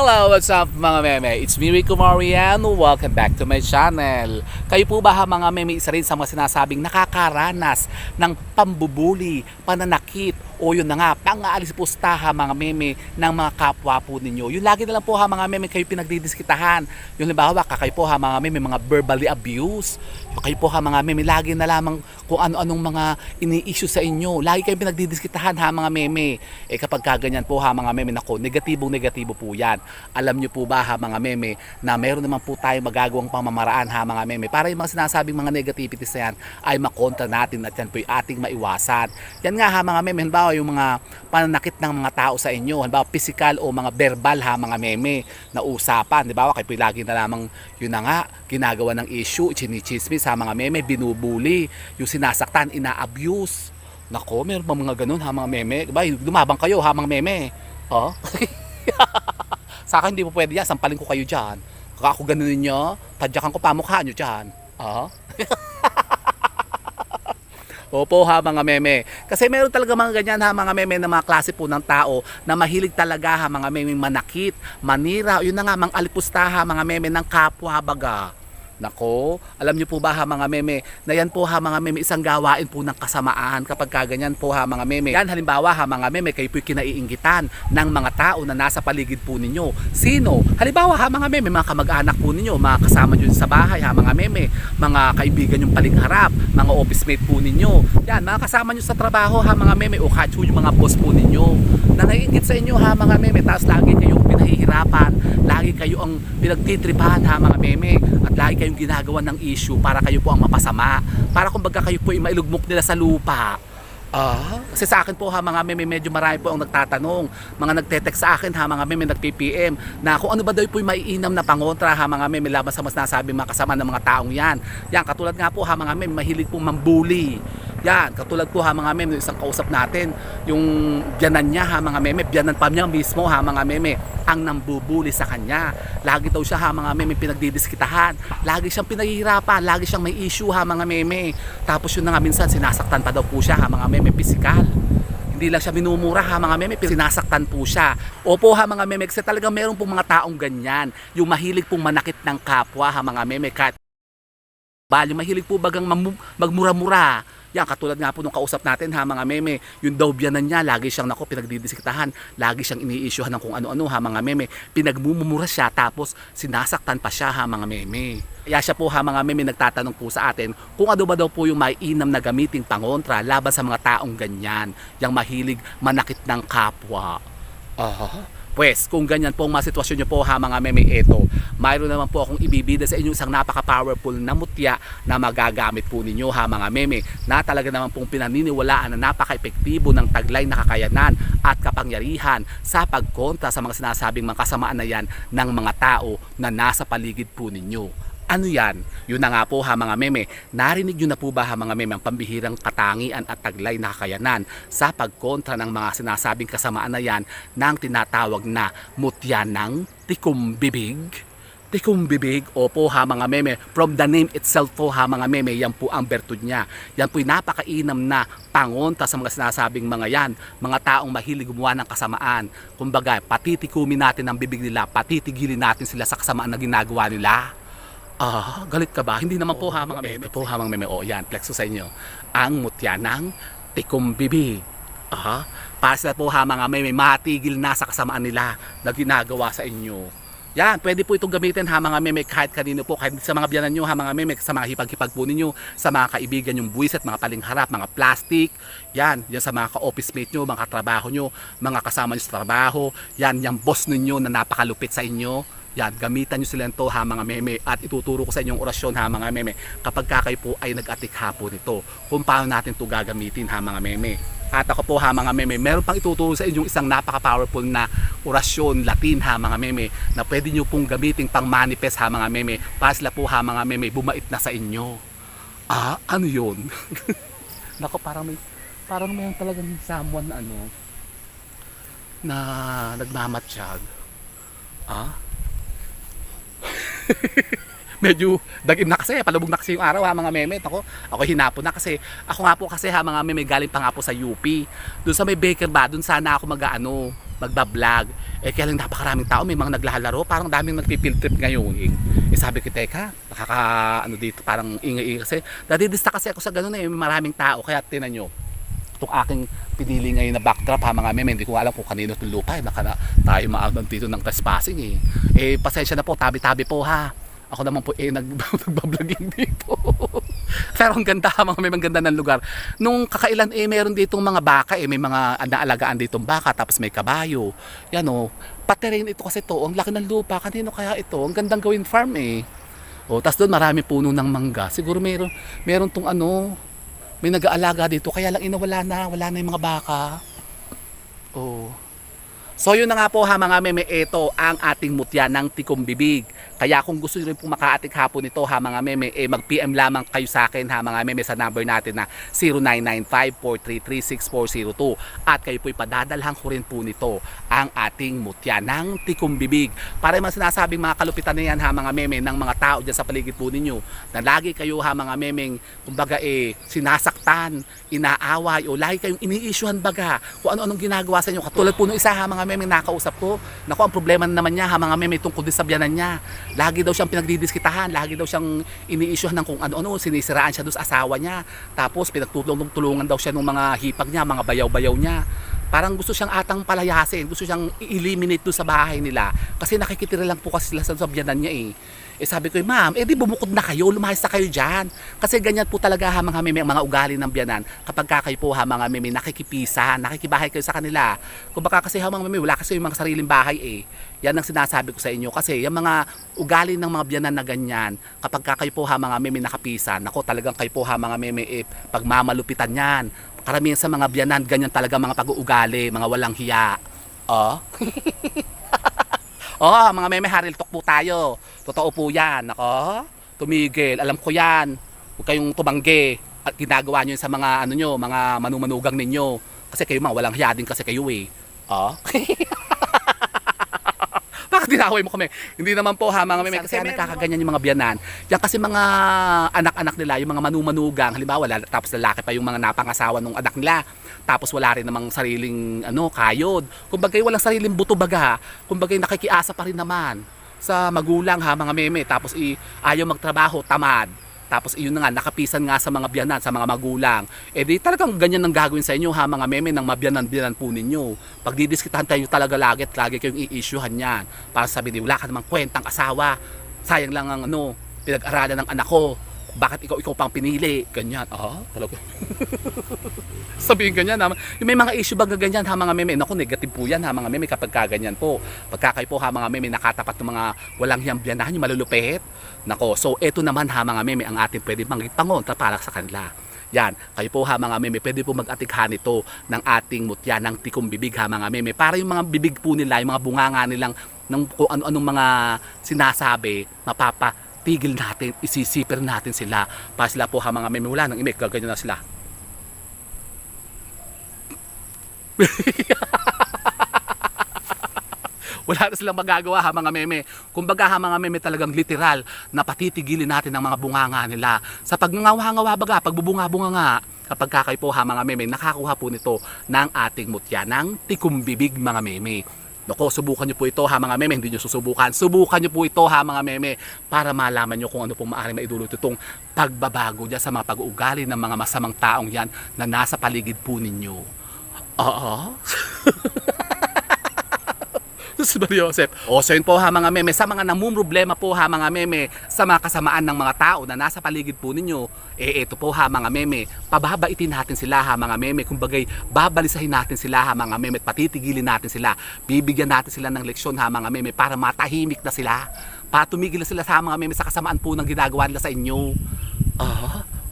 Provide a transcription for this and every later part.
Hello, what's up mga meme? It's me, Rico Marian. Welcome back to my channel. Kayo po ba ha, mga meme isa rin sa mga sinasabing nakakaranas ng pambubuli, pananakit, o yun na nga, pang-aalis pustaha mga meme ng mga kapwa po ninyo. Yung lagi na lang po ha mga meme kayo pinagdidiskitahan. Yung halimbawa, kayo po ha mga meme, mga verbally abuse. Yung kayo po ha mga meme, lagi na lamang kung ano-anong mga ini-issue sa inyo. Lagi kayo pinagdidiskitahan ha mga meme. Eh kapag kaganyan po ha mga meme, nako, negatibong negatibo po yan. Alam nyo po ba ha mga meme, na meron naman po tayo magagawang pamamaraan ha mga meme para yung mga sinasabing mga negativities na yan ay makontra natin at yan po yung ating maiwasan. Yan nga ha mga meme, halimbawa yung mga pananakit ng mga tao sa inyo, halimbawa physical o mga verbal ha mga meme na usapan, di ba? Kayo po lagi na lamang yun na nga, ginagawa ng issue, chinichismis ha mga meme, binubuli, yung sinasaktan, ina-abuse. Nako, meron pa mga ganun ha mga meme. Diba? Lumabang kayo ha mga meme. Oh? Sa akin hindi po pwede yan. Sampalin ko kayo dyan. Kaka ako ganun ninyo, tadyakan ko pa mukha nyo dyan. Ah? Opo ha mga meme. Kasi meron talaga mga ganyan ha mga meme na mga klase po ng tao na mahilig talaga ha mga meme manakit, manira, yun na nga mang alipusta ha mga meme ng kapwa baga. Nako, alam niyo po ba ha mga meme, na yan po ha mga meme isang gawain po ng kasamaan kapag kaganyan po ha mga meme. Yan halimbawa ha mga meme, kayo po kinaiingitan ng mga tao na nasa paligid po ninyo. Sino? Halimbawa ha mga meme, mga kamag-anak po ninyo, mga kasama nyo sa bahay ha mga meme, mga kaibigan yung palingharap, mga office mate po ninyo. Yan, mga kasama nyo sa trabaho ha mga meme, o kahit yung mga boss po ninyo na naiingit sa inyo ha mga meme, tapos lagi kayong pinahihirapan, lagi kayo ang pinagtitripahan ha mga meme, at lagi kayong ginagawa ng issue para kayo po ang mapasama, para kumbaga kayo po ay mailugmok nila sa lupa. Ah, kasi sa akin po ha mga meme medyo marami po ang nagtatanong, mga nagte-text sa akin ha mga meme nag-PPM na kung ano ba daw po yung maiinam na pangontra ha mga meme laban sa mas nasabi mga kasama ng mga taong yan. Yan katulad nga po ha mga meme mahilig po mambuli. Yan, katulad po ha mga meme, yung isang kausap natin, yung biyanan niya ha mga meme, biyanan pa niya mismo ha mga meme, ang nambubuli sa kanya. Lagi daw siya ha mga meme pinagdidiskitahan. Lagi siyang pinahihirapan, lagi siyang may issue ha mga meme. Tapos yun na nga minsan sinasaktan pa daw po siya ha mga meme physical. Hindi lang siya minumura ha mga meme, sinasaktan po siya. Opo ha mga meme, kasi talagang meron pong mga taong ganyan. Yung mahilig pong manakit ng kapwa ha mga meme, kahit Bali, mahilig po bagang magmura-mura. Yan, katulad nga po nung kausap natin ha mga meme, yung daw biyanan niya, lagi siyang nako pinagdidiskitahan, lagi siyang ini-issuehan ng kung ano-ano ha mga meme, pinagmumura siya tapos sinasaktan pa siya ha mga meme. Kaya siya po ha mga meme nagtatanong po sa atin kung ano ba daw po yung maiinam na gamiting pangontra laban sa mga taong ganyan, yung mahilig manakit ng kapwa. Ah, Pues, kung ganyan po ang mga sitwasyon nyo po ha mga meme, eto, mayroon naman po akong ibibida sa inyo isang napaka-powerful na mutya na magagamit po ninyo ha mga meme, na talaga naman pong pinaniniwalaan na napaka-epektibo ng taglay na kakayanan at kapangyarihan sa pagkontra sa mga sinasabing mga kasamaan na yan ng mga tao na nasa paligid po ninyo. Ano yan? Yun na nga po ha mga meme. Narinig nyo na po ba ha mga meme ang pambihirang katangian at taglay na kakayanan sa pagkontra ng mga sinasabing kasamaan na yan ng tinatawag na mutya ng tikumbibig? Tikumbibig, opo ha mga meme. From the name itself po ha mga meme, yan po ang bertud niya. Yan po'y napakainam na pangontra sa mga sinasabing mga yan. Mga taong mahilig gumawa ng kasamaan. Kumbaga, patitikumin natin ang bibig nila, patitigilin natin sila sa kasamaan na ginagawa nila. Ah, galit ka ba? Hindi naman po ha mga meme. Po ha mga meme. O yan, plexo sa inyo. Ang mutya ng tikumbibig. Aha. Para sila po ha mga meme, matigil na sa kasamaan nila na ginagawa sa inyo. Yan, pwede po itong gamitin ha mga meme kahit kanino po, kahit sa mga biyanan nyo ha mga meme, sa mga hipag-hipag po ninyo, sa mga kaibigan yung buwisit, mga palingharap, mga plastic, yan, yan sa mga ka-office mate nyo, mga katrabaho nyo, mga kasama nyo sa trabaho, yan, yung boss ninyo na napakalupit sa inyo, yan, gamitan nyo sila nito ha mga meme at ituturo ko sa inyong orasyon ha mga meme kapag ka kayo po ay nag-atik hapon ito kung paano natin to gagamitin ha mga meme. At ako po ha mga meme, meron pang ituturo sa inyong isang napaka-powerful na orasyon Latin ha mga meme na pwede nyo pong gamitin pang manifest ha mga meme para sila po ha mga meme bumait na sa inyo. Ah, ano yun? Nako parang may parang may talagang someone na ano na nagmamatsyag. Ah? medyo dagim na kasi, palubog na kasi yung araw ha mga meme. Ako, ako hinapon na kasi, ako nga po kasi ha mga meme galing pa nga po sa UP. Doon sa may baker ba, doon sana ako mag-ano, magbablog. Eh kaya lang napakaraming tao, may mga naglalaro, parang daming nagpipill trip ngayon. Eh, eh sabi ko, teka, nakaka, ano dito, parang ingay-ingay kasi. Nadidista kasi ako sa ganun eh, maraming tao, kaya tinan nyo. Itong aking pinili ngayon na backdrop ha mga meme, hindi ko alam kung kanino itong lupa eh, baka na tayo maabang dito ng trespassing eh. Eh pasensya na po, tabi-tabi po ha. Ako naman po eh nag nagbabloging dito. Pero ang ganda ha, mga may ang ganda ng lugar. Nung kakailan eh meron ditong mga baka eh, may mga naalagaan ditong baka tapos may kabayo. Yan oh. Pati rin ito kasi to, ang laki ng lupa, kanino kaya ito? Ang gandang gawin farm eh. Oh, tapos doon marami puno ng mangga. Siguro meron meron tong ano, may nag-aalaga dito kaya lang inawala na, wala na yung mga baka. Oh. So yun na nga po ha mga meme, ito ang ating mutya ng tikom bibig. Kaya kung gusto nyo rin pong makaatik hapon ito ha mga meme, eh mag-PM lamang kayo sa akin ha mga meme sa number natin na 0995-433-6402 at kayo po'y padadalhan ko rin po nito ang ating mutya ng tikom bibig. Para mga sinasabing mga kalupitan na yan ha mga meme ng mga tao dyan sa paligid po ninyo na lagi kayo ha mga memeng kumbaga eh sinasaktan, inaaway o lagi kayong ini-issuehan baga kung ano-anong ginagawa sa inyo. Katulad po nung isa ha mga meme nakausap ko. Naku, ang problema na naman niya ha mga meme tungkol din sa biyanan niya. Lagi daw siyang pinagdidiskitahan, lagi daw siyang ini-issuehan ng kung ano-ano, sinisiraan siya doon sa asawa niya. Tapos pinagtulong-tulungan daw siya ng mga hipag niya, mga bayaw-bayaw niya. Parang gusto siyang atang palayasin, gusto siyang i-eliminate doon sa bahay nila. Kasi nakikitira lang po kasi sila sa biyanan niya eh. Eh sabi ko, ma'am, eh di bumukod na kayo, lumahis na kayo dyan. Kasi ganyan po talaga ha mga meme, mga ugali ng biyanan. Kapag ka kayo po ha mga meme, nakikipisan, nakikibahay kayo sa kanila. Kung baka kasi ha mga meme, wala kasi yung mga sariling bahay eh. Yan ang sinasabi ko sa inyo. Kasi yung mga ugali ng mga biyanan na ganyan, kapag ka kayo po ha mga meme nakapisan, ako talagang kayo po ha mga meme, eh, pagmamalupitan yan. Karamihan sa mga biyanan, ganyan talaga mga pag-uugali, mga walang hiya. Oh. Oh, mga meme haril talk po tayo. Totoo po 'yan. Nako. Tumigil. Alam ko 'yan. Huwag kayong tumanggi. At ginagawa niyo yun sa mga ano nyo, mga manumanugang ninyo. Kasi kayo mga walang hiya din kasi kayo eh. Oh. Dinaway mo kami? Hindi naman po ha mga meme kasi nagkakaganyan yung mga biyanan. Yan kasi mga anak-anak nila, yung mga manumanugang, halimbawa wala, tapos lalaki pa yung mga napangasawa ng anak nila. Tapos wala rin namang sariling ano, kayod. Kumbaga walang sariling buto baga. Kumbaga nakikiasa pa rin naman sa magulang ha mga meme. Tapos i, ayaw magtrabaho, tamad. Tapos iyon na nga, nakapisan nga sa mga biyanan, sa mga magulang. Eh di talagang ganyan ang gagawin sa inyo ha mga meme ng mabyanan-biyanan po ninyo. Pag didiskitahan tayo talaga lagi at lagi kayong i-issuehan yan. Para sabi di wala ka namang kwentang asawa. Sayang lang ang ano, pinag-aralan ng anak ko. Bakit ikaw ikaw pang pinili? Ganyan. Ah, talaga. Sabihin ganyan. Yung may mga issue ba ganyan ha mga meme? Naku, negative po yan ha mga meme kapag kaganyan po. Pagka kayo po ha mga meme nakatapat ng mga walang hiyang biyanahan, yung malulupit. Nako, so eto naman ha mga meme ang ating pwede pangontra para sa kanila. Yan, kayo po ha mga meme, pwede po mag-atikhan ito ng ating mutya ng tikom bibig ha mga meme. Para yung mga bibig po nila, yung mga bunganga nilang ng kung ano-anong mga sinasabi, mapapatigil natin, isisipir natin sila. Para sila po ha mga meme, wala nang imik, gaganyan na sila. wala na silang magagawa ha mga meme. Kumbaga ha mga meme talagang literal na patitigilin natin ang mga bunganga nila. Sa pagngangawa-ngawa baga, pagbubunga-bunga nga, kapag kakay po ha mga meme, nakakuha po nito ng ating mutya ng tikumbibig mga meme. Nako, subukan nyo po ito ha mga meme, hindi nyo susubukan. Subukan nyo po ito ha mga meme para malaman nyo kung ano pong maaaring maidulot itong pagbabago dyan sa mga pag-uugali ng mga masamang taong yan na nasa paligid po ninyo. Oo. si Maria Joseph. O, so yun po ha mga meme, sa mga namumroblema po ha mga meme, sa mga kasamaan ng mga tao na nasa paligid po ninyo, eh ito po ha mga meme, pababaitin natin sila ha mga meme, kumbagay babalisahin natin sila ha mga meme, at patitigilin natin sila, bibigyan natin sila ng leksyon ha mga meme para matahimik na sila, para tumigil na sila sa mga meme sa kasamaan po ng ginagawa nila sa inyo. Ah,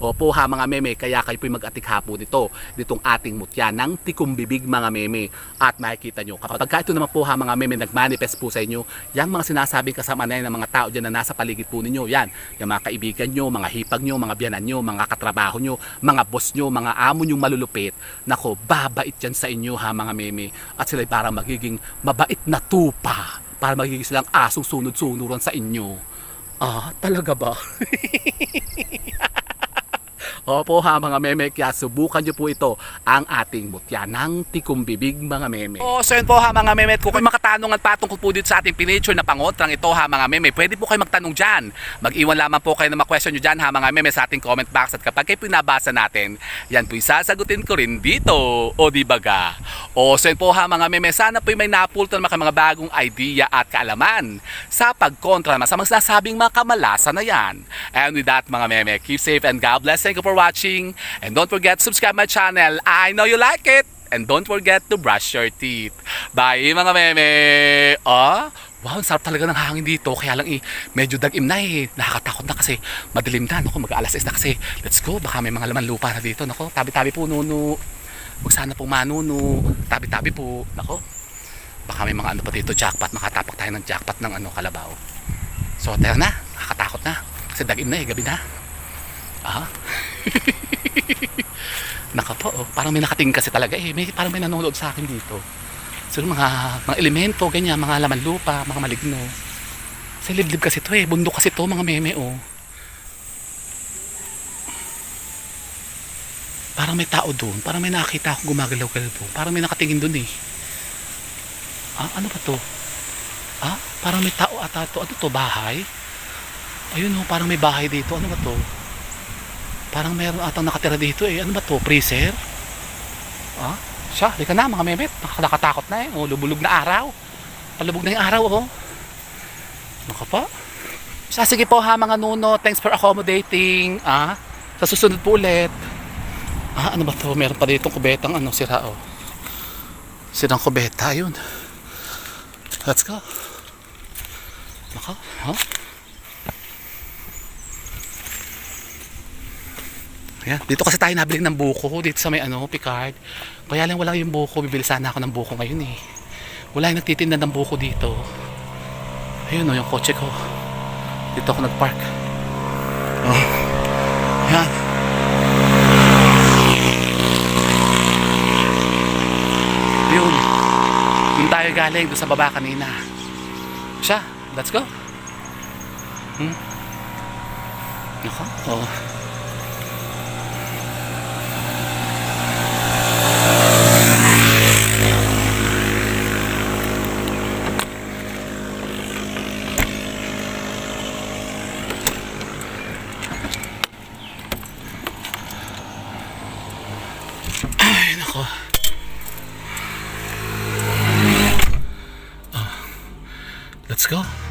Opo ha mga meme, kaya kayo po'y mag-atik hapon nito, ditong ating mutya ng tikumbibig mga meme. At makikita nyo, kapag ka ito naman po ha mga meme, nagmanifest po sa inyo, yung mga sinasabing kasama na ng mga tao dyan na nasa paligid po ninyo, yan, yung mga kaibigan nyo, mga hipag nyo, mga biyanan nyo, mga katrabaho nyo, mga boss nyo, mga amo nyo malulupit, nako, babait yan sa inyo ha mga meme. At sila parang magiging mabait na tupa, para magiging silang asong sunod-sunuran sa inyo. Ah, talaga ba? Opo ha mga meme, kaya subukan nyo po ito ang ating mutya ng tikumbibig mga meme. O so yun po ha mga meme, kung kayo makatanungan patungkol po dito sa ating pinature na pangotrang ito ha mga meme, pwede po kayo magtanong dyan. Mag-iwan lamang po kayo ng mga question nyo dyan ha mga meme sa ating comment box at kapag kayo pinabasa natin, yan po isasagutin ko rin dito. O di baga? O so yun po ha mga meme, sana po may napulto naman kayo mga bagong idea at kaalaman sa pagkontra naman sa mga sinasabing mga kamalasan na yan. And with that mga meme, keep safe and God bless. Thank you for watching. And don't forget subscribe my channel. I know you like it. And don't forget to brush your teeth. Bye mga meme. Ah, wow, sarap talaga ng hangin dito. Kaya lang eh, medyo dagim na eh. Nakakatakot na kasi madilim na. Naku, mag-alas na kasi. Let's go. Baka may mga laman lupa na dito. Naku, tabi-tabi po nuno. Huwag sana pong manuno. Tabi-tabi po. Naku. Baka may mga ano pa dito, jackpot. Makatapak tayo ng jackpot ng ano, kalabaw. So, tayo na. Nakakatakot na. Kasi dagim na eh, gabi na. Ah. Naka po, oh. parang may nakatingin kasi talaga eh. May, parang may nanonood sa akin dito. So, mga, mga elemento, ganyan, mga laman lupa, mga maligno. Sa liblib kasi to eh. Bundok kasi to, mga meme, oh. Parang may tao doon. Parang may nakita akong gumagalaw-galaw po. Parang may nakatingin doon eh. Ah, ano ba to? Ah, parang may tao ata to. Ano to, bahay? Ayun oh, parang may bahay dito. Ano ba to? Parang meron atang nakatira dito eh. Ano ba to? Freezer? Ah, siya. Di ka na mga memet. Nakakatakot na eh. Oh, lubulog na araw. Palubog na yung araw oh. Naka pa. Siya, sige po ha mga nuno. Thanks for accommodating. Ah, sa susunod po ulit. Ah, ano ba to? Meron pa dito kubetang ano, sira oh. Sirang kubeta, yun. Let's go. Naka, ha? Ayan, dito kasi tayo nabili ng buko dito sa may ano, Picard. Kaya lang wala yung buko, bibili sana ako ng buko ngayon eh. Wala yung nagtitinda ng buko dito. Ayun oh, yung kotse ko. Dito ako nagpark. Oh. Ayan. Yun. Yung tayo galing doon sa baba kanina. Siya, let's go. Hmm? Nako, oh. Ay, nako. Ah. Let's go.